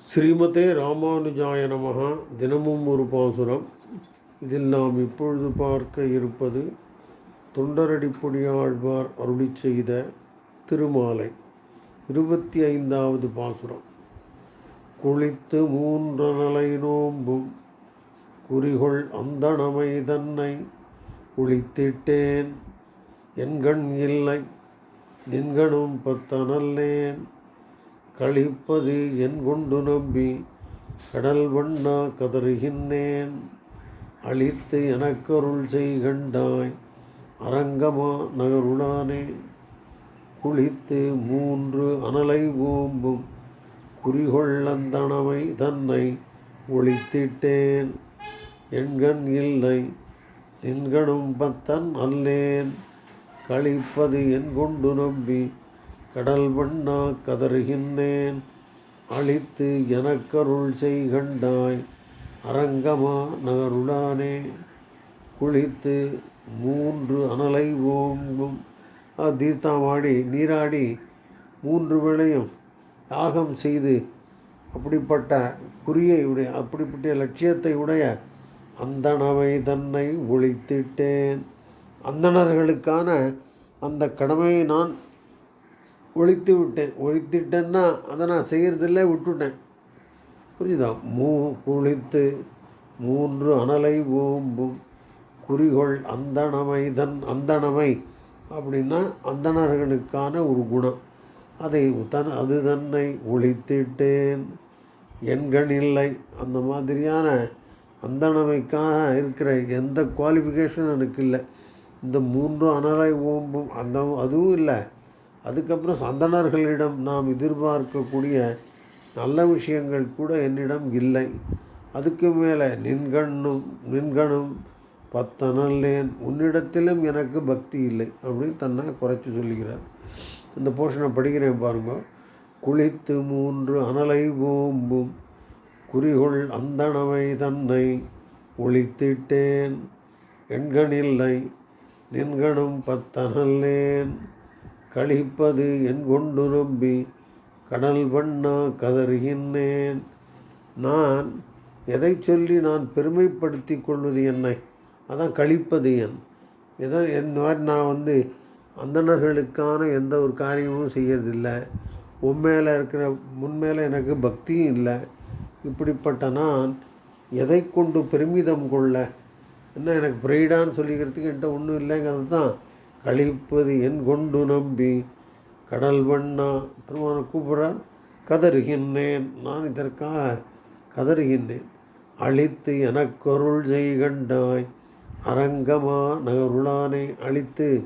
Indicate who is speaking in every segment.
Speaker 1: ஸ்ரீமதே ராமானுஜாய நமகா தினமும் ஒரு பாசுரம். இதில் நாம் இப்பொழுது பார்க்க இருப்பது தொண்டரடிப்பொடியாழ்வார் அருளி செய்த திருமாலை. இருபத்தி ஐந்தாவது பாசுரம். குளித்து மூன்று நலை நோம்பும். குறிகொள் அந்தணமை தன்னை குளித்திட்டேன் என்கண் இல்லை. நின்கணும் பத்தனல்லேன். கழிப்பது என் கொண்டு நம்பி கடல் வண்ணா கதறுகின்றேன். அழித்து எனக்கருள் செய்கண்டாய் அரங்கமா நகருளானே. குளித்து மூன்று அனலை ஓம்பும் குறிகொள்ளந்தனமை தன்னை ஒளித்திட்டேன் எண்கண் இல்லை நின்கணும் பத்தன் அல்லேன். கழிப்பது என் கொண்டு நம்பி கடல் வண்ணா கதறுகின்றேன். அழித்து எனக்கருள் செய்கண்டாய். அரங்கமா நகருளானே. குளித்து மூன்று அனலை ஓம்பும் தீர்த்தமாடி நீராடி மூன்று வேளையும் யாகம் செய்து அப்படிப்பட்ட குறியை உடைய அப்படிப்பட்ட லட்சியத்தை உடைய அந்தணவை தன்னை ஒழித்திட்டேன். அந்தணர்களுக்கான அந்த கடமையை நான் ஒழித்து விட்டேன். ஒழித்துட்டேன்னா அதை நான் செய்கிறதில்ல விட்டுட்டேன். புரியுதா? மூ குளித்து மூன்று அனலை ஓம்பும். குறிகோள் அந்தணமை தன் அந்தணமை அப்படின்னா அந்தணர்களுக்கான ஒரு குணம். அதை தன் அது தன்னை ஒழித்திட்டேன். எண்கள் இல்லை. அந்த மாதிரியான அந்தணமைக்காக இருக்கிற எந்த குவாலிஃபிகேஷனும் எனக்கு இல்லை. இந்த மூன்று அனலை ஓம்பும் அந்த அதுவும் இல்லை. அதுக்கப்புறம் சந்தனர்களிடம் நாம் எதிர்பார்க்கக்கூடிய நல்ல விஷயங்கள் கூட என்னிடம் இல்லை. அதுக்கு மேலே நின்கண்ணும் நின்கணும் பத்தனல்லேன் உன்னிடத்திலும் எனக்கு பக்தி இல்லை அப்படின்னு தன்னை குறைச்சி சொல்லுகிறார். இந்த போர்ஷனை படிக்கிறேன் பாருங்க. குளித்து மூன்று அனலை ஓம்பும் குறிகொள் அந்தணவை தன்னை ஒழித்திட்டேன் எண்கணில்லை நின்கணும் பத்தனல்லேன் கழிப்பது என் கொண்டு நம்பி கடல் பண்ணா கதறுகின்றேன். நான் எதை சொல்லி நான் பெருமைப்படுத்தி கொள்வது என்னை? அதான் கழிப்பது என். எதோ இந்த மாதிரி நான் வந்து அந்தணர்களுக்கான எந்த ஒரு காரியமும் செய்யறதில்லை. உண்மையில் இருக்கிற முன்மேலே எனக்கு பக்தியும் இல்லை. இப்படிப்பட்ட நான் எதை கொண்டு பெருமிதம் கொள்ள? என்ன எனக்கு பிரைடான்னு சொல்லிக்கிறதுக்கு என்கிட்ட ஒன்றும் இல்லைங்கிறது தான் கழிப்பது என் கொண்டு நம்பி. கடல் வண்ணா பெருமான கூப்பிட்றார். கதறுகின்றேன். நான் இதற்காக கதறுகின்றேன். அழித்து எனக்கொருள் செய்கண்டாய் அரங்கமா நகருளானே அழித்து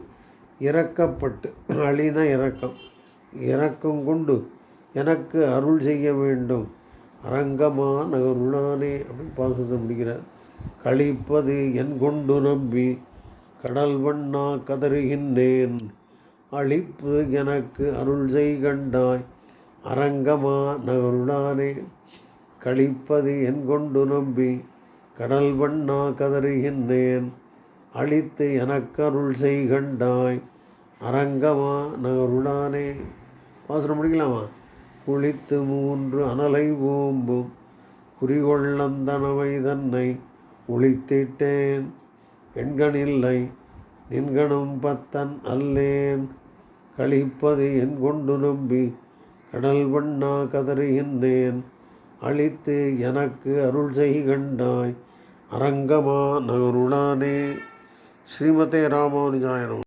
Speaker 1: இறக்கப்பட்டு அழின இறக்கம் இறக்கம் கொண்டு எனக்கு அருள் செய்ய வேண்டும். அரங்கமா நகருளானே அப்படின்னு பாசுரத்தை முடிக்கிறார். கழிப்பது என் கொண்டு நம்பி. கடல் வண்ணா கதறுகின்றேன். அழிப்பு எனக்கு அருள் செய்கண்டாய். அரங்கமா நகருடானே கழிப்பது என் கொண்டு நம்பி. கடல் வண்ணா கதறுகின்றேன். அழித்து எனக்கு அருள் செய்கண்டாய். அரங்கமா நகருடானே பாசனம் முடிக்கலாமா? குளித்து மூன்று அனலை ஓம்பும். குறிகொள்ளந்தனவை தன்னை ஒளித்திட்டேன் எண்கணில்லை நின்கணும் பத்தன் அல்லேன். கழிப்பது என் கொண்டு நம்பி கடல் வண்ணா கதறுகின்றேன் அழித்து எனக்கு அருள் செய்கண்டாய் அரங்கமா நகருடானே ஸ்ரீமதே ராமானுஜாயனம்